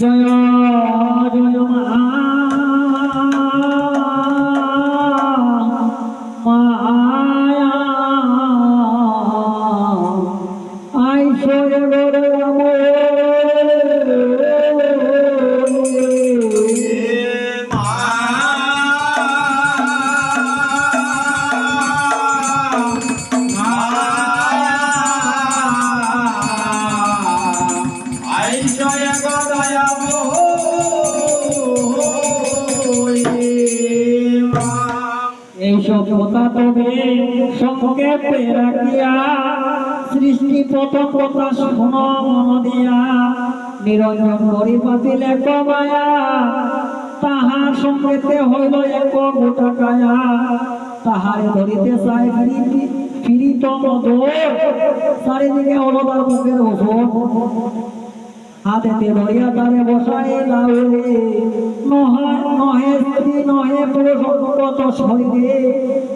जलो তবে সংক্ষেপে রাখিয়া সৃষ্টি কথা শুন মন দিয়া নিরঞ্জন করি পাতিলে কমায়া তাহার সঙ্গেতে হইল এক গোটা কায়া তাহারে ধরিতে চাই ফিরিতি ফিরিত মধুর চারিদিকে হলো মুখের ওষুধ হাতেতে ধরিয়া তারে বসায় লাউরে নহে নহে স্ত্রী নহে পুরুষ কত শরীরে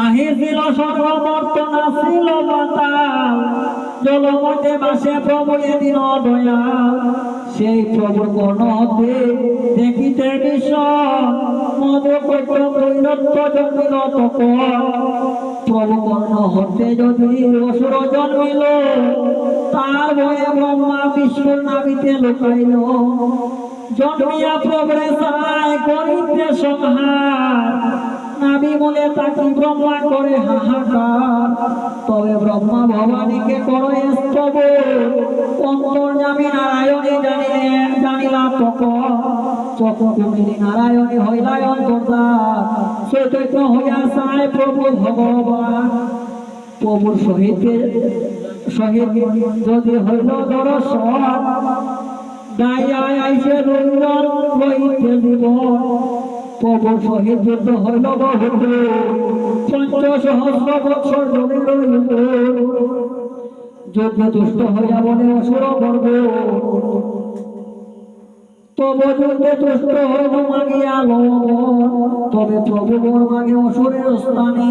নাহি ছিল সর্বমর্ত নাছিল পাতাল জলমতে বাসে প্রভু এদিন দয়াল সেই প্রভুর গণতে দেখিতে বিশ্ব মদ কৈত্য বৈরত্ব জন্মিল তখন প্রভু কর্ণ হতে যদি অসুর জন্মিল, তার ভয়ে ব্রহ্মা বিষ্ণুর নাবিতে লুকাইল। জন্মিয়া প্রভুরে সায় করিতে সংহার। নাবি বলে তাকে ব্রহ্মা করে হাহাকার। তবে ব্রহ্মা ভবানীকে করে স্তব। নারায়ণী জানিলে জানিলা তখন। চক্রকুমিনী নারায়ণী হইলাই অন্তর্দার চৈতন্য হইয়া সায় প্রভু ভগবান। প্রভুর সহিত সহিত যদি হইল দর্শন গাইয়া আইসে রইল লইতে জীবন যুদ্ধ দুষ্ট বর্গ তবে যুদ্ধে মাগিয়া তবে প্রভু বর মাগে অসুরের স্থানে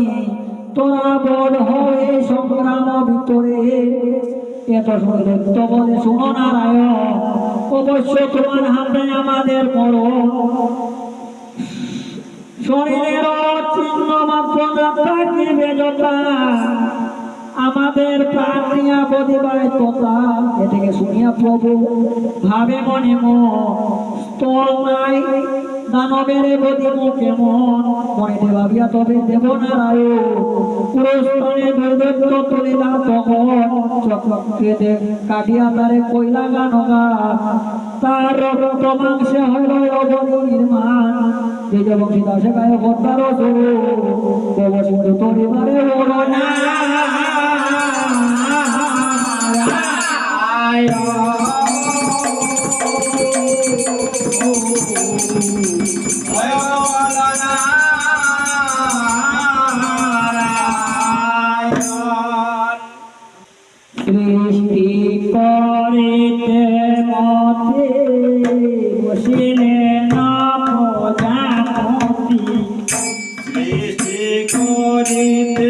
তোরা বড় হয়ে সংগ্রাম ভিতরে এত সত্য বলে শুনো নারায়ণ অবশ্য তোমার হাতে আমাদের মরণ শরীরের চিহ্ন মাত্র থাকিবে যথা আমাদের প্রাণিয়া বদিবায় তথা এ শুনিয়া প্রভু ভাবে মনে মন স্থল নাই। দানবের বদিব কেমন? মনে ভাবিয়া তবে দেব নারায়ণ। পুরস্কারে দুর্দত্ত তুলিলা তখন। চক্রকে কাটিয়া তারে কইলা, গানগা, তার রক্ত মাংসে হইল অবনীর মান যে যে বংশী দাসে গায়ে হত্যার সরু দেব সিন্ধু তরিবারে বলো না। সৃষ্টি করিতে মতে বসিলে না প্রজাপতি সৃষ্টি করিতে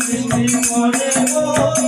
সৃষ্টি করে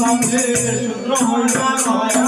বন্ধে শুদ্র হইয়া মায়া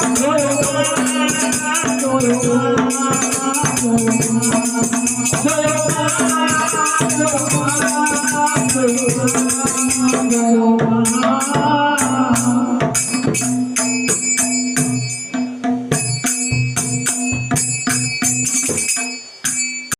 Oh,